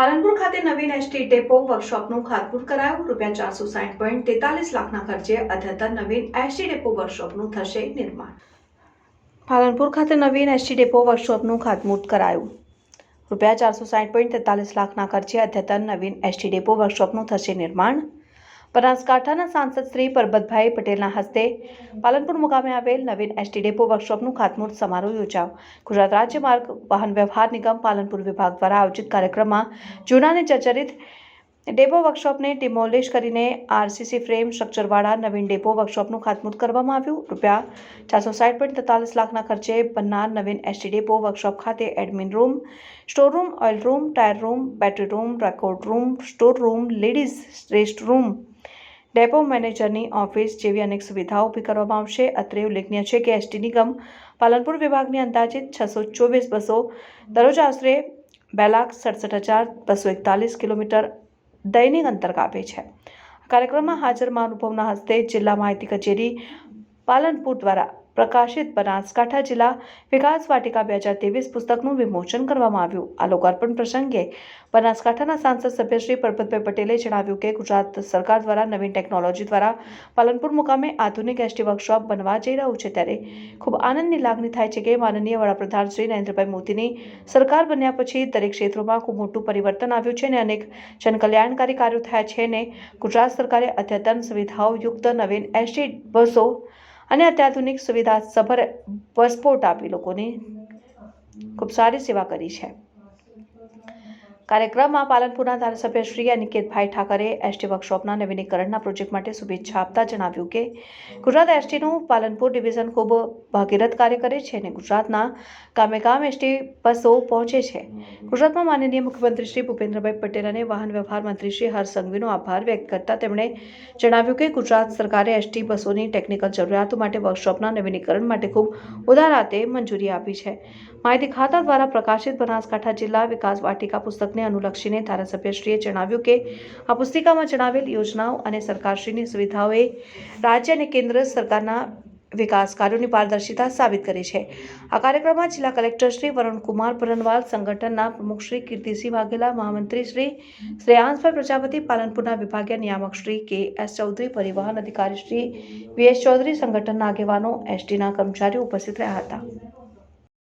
પાલનપુર ખાતે નવીન ST depot વર્કશોપનું ખાતમુહૂર્ત કરાયું. રૂપિયા ચારસો સાઠ પોઈન્ટ તેતાલીસ લાખના ખર્ચે અદ્યતન નવીન એસટી ડેપો વર્કશોપનું થશે નિર્માણ. પાલનપુર ખાતે નવીન એસટી ડેપો વર્કશોપનું ખાતમુહૂર્ત કરાયું. રૂપિયા ચારસો સાઠ પોઈન્ટ તેતાલીસ લાખના ખર્ચે અદ્યતન નવીન એસટી ડેપો વર્કશોપનું થશે નિર્માણ. બનાસકાંઠાના સાંસદ શ્રી પરબતભાઈ પટેલના હસ્તે પાલનપુર મુકામે આવેલ નવીન એસટી ડેપો વર્કશોપનું ખાતમુહૂર્ત સમારોહ યોજાયો. ગુજરાત રાજ્ય માર્ગ વાહન વ્યવહાર નિગમ પાલનપુર વિભાગ દ્વારા આયોજિત કાર્યક્રમમાં જૂના અને જર્જરિત ડેપો વર્કશોપને ડિમોલિશ કરીને આરસીસી ફ્રેમ સ્ટ્રક્ચરવાળા નવીન ડેપો વર્કશોપનું ખાતમુહૂર્ત કરવામાં આવ્યું. રૂપિયા ચારસો સાઠ પોઈન્ટ તેતાલીસ લાખના ખર્ચે બનનાર નવીન એસટી ડેપો વર્કશોપ ખાતે admin room, store room, oil room, tyre room, battery room, record room, store room, ladies rest room depot મેનેજરની ઓફિસ જેવી અનેક સુવિધાઓ ઊભી કરવામાં આવશે. અત્રે ઉલ્લેખનીય છે કે એસટી નિગમ પાલનપુર વિભાગની અંદાજિત છસો ચોવીસ બસો, દરરોજ આશરે બે લાખ સડસઠ હજાર બસો એકતાલીસ કિલોમીટર દૈનિક અંતર કાપે છે. કાર્યક્રમમાં હાજર મહાનુભાવના હસ્તે જિલ્લા માહિતી કચેરી પાલનપુર દ્વારા પ્રકાશિત બનાસકાંઠા જિલ્લા વિકાસ વાટિકા બે હજાર ત્રેવીસ પુસ્તકનું વિમોચન કરવામાં આવ્યું. આ લોકાર્પણ પ્રસંગે બનાસકાંઠાના સાંસદ સભ્ય શ્રી પરબતભાઈ પટેલે જણાવ્યું કે ગુજરાત સરકાર દ્વારા નવીન ટેકનોલોજી દ્વારા પાલનપુર મુકામે આધુનિક એસટી વર્કશોપ બનવા જઈ રહ્યું છે ત્યારે ખૂબ આનંદની લાગણી થાય છે કે માનનીય વડાપ્રધાન શ્રી નરેન્દ્રભાઈ મોદીની સરકાર બન્યા પછી દરેક ક્ષેત્રોમાં ખૂબ મોટું પરિવર્તન આવ્યું છે અને અનેક જનકલ્યાણકારી કાર્યો થયા છે અને ગુજરાત સરકારે અદ્યતન સુવિધાઓ યુક્ત નવીન એસટી બસો અને અત્યાધુનિક સુવિધા સભર પાસપોર્ટ આપી લોકોની ખૂબ સારી સેવા કરી છે. કાર્યક્રમમાં પાલનપુરના ધારાસભ્ય શ્રી અનિકેતભાઈ ઠાકરે એસટી વર્કશોપના નવીનીકરણના પ્રોજેક્ટ માટે શુભેચ્છા આપતા જણાવ્યું કે ગુજરાત એસટીનું પાલનપુર ડિવિઝન ખૂબ ભાગીરથ કાર્ય કરે છે અને ગુજરાતના ગામે કામ એસટી બસો પહોંચે છે. ગુજરાતમાં માનનીય મુખ્યમંત્રી શ્રી ભૂપેન્દ્રભાઈ પટેલ અને વાહન વ્યવહાર મંત્રી શ્રી હર્ષ સંઘવીનો આભાર વ્યક્ત કરતા તેમણે જણાવ્યું કે ગુજરાત સરકારે એસટી બસોની ટેકનિકલ જરૂરિયાતો માટે વર્કશોપના નવીનીકરણ માટે ખૂબ ઉદારાતે મંજૂરી આપી છે. માહિતી ખાતા દ્વારા પ્રકાશિત બનાસકાંઠા જિલ્લા વિકાસ વાટિકા પુસ્તકને અનુલક્ષીને ધારાસભ્યશ્રીએ જણાવ્યું કે, આ પુસ્તિકામાં જણાવેલ યોજનાઓ અને સરકારશ્રીની સુવિધાઓએ રાજ્ય અને કેન્દ્ર સરકારના વિકાસ કાર્યોની પારદર્શિતા સાબિત કરી છે. આ કાર્યક્રમમાં જિલ્લા કલેક્ટર શ્રી વરુણકુમાર પરનવાલ સંગઠનના પ્રમુખ શ્રી કીર્તિસિંહ વાઘેલા, મહામંત્રી શ્રી શ્રેયાંશભાઈ પ્રજાપતિ, પાલનપુરના વિભાગીય નિયામક શ્રી કે એસ ચૌધરી, પરિવહન અધિકારી શ્રી વી એસ ચૌધરી, સંગઠનના આગેવાનો એસટીના કર્મચારીઓ ઉપસ્થિત રહ્યા હતા.